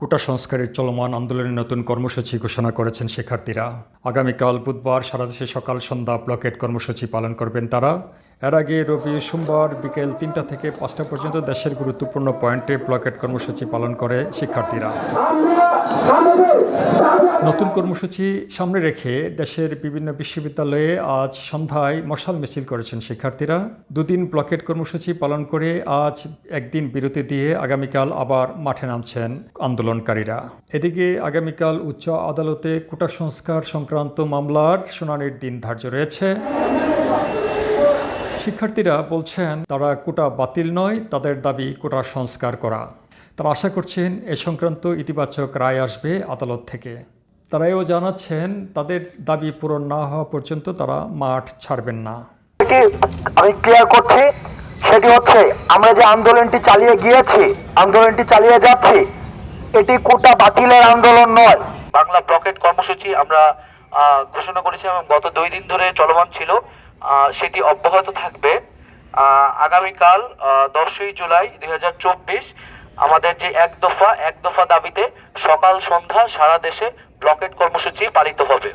কোটা সংস্কারের চলমান আন্দোলনের নতুন কর্মসূচি ঘোষণা করেছেন শিক্ষার্থীরা। আগামীকাল বুধবার সারা দেশে সকাল সন্ধ্যা ব্লকেট কর্মসূচি পালন করবেন তারা। এর আগে রবি সোমবার বিকেল তিনটা থেকে পাঁচটা পর্যন্ত দেশের গুরুত্বপূর্ণ পয়েন্টে ব্লকেট কর্মসূচি পালন করে শিক্ষার্থীরা। নতুন কর্মসূচি সামনে রেখে দেশের বিভিন্ন বিশ্ববিদ্যালয়ে আজ সন্ধ্যায় মশাল মিছিল করেছেন শিক্ষার্থীরা। দুদিন ব্লকেট কর্মসূচি পালন করে আজ একদিন বিরতি দিয়ে আগামীকাল আবার মাঠে নামছেন আন্দোলনকারীরা। এদিকে আগামীকাল উচ্চ আদালতে কোটা সংস্কার সংক্রান্ত মামলার শুনানির দিন ধার্য রয়েছে। শিক্ষার্থীরা বলছেন, তারা কোটা বাতিল নয়, তাদের দাবি কোটা সংস্কার করা। তারা আশা করছেন, এ সংক্রান্ত ইতিবাচক রায় আসবে আদালত থেকে। তারা এও জানাচ্ছেন তাদের দাবি পূরণ না হওয়া পর্যন্ত তারা মাঠ ছাড়বেন না। এটি আমি ক্লিয়ার করছি সেটি হচ্ছে আমরা যে আন্দোলনটি চালিয়ে গিয়েছি আন্দোলনটি চালিয়ে যাচ্ছি এটি কোটা বাতিলের আন্দোলন নয়। বাংলা ব্লকেট কর্মসূচি আমরা আহ, ঘোষণা করেছি এবং গত দুই দিন ধরে চলমান ছিল আহ, সেটি অব্যাহত থাকবে। আহ, আগামীকাল দশই জুলাই দুই হাজার চব্বিশ আমাদের যে এক দফা এক দফা দাবিতে সকাল সন্ধ্যা সারা দেশে ব্লকেট কর্মসূচি পালিত হবে।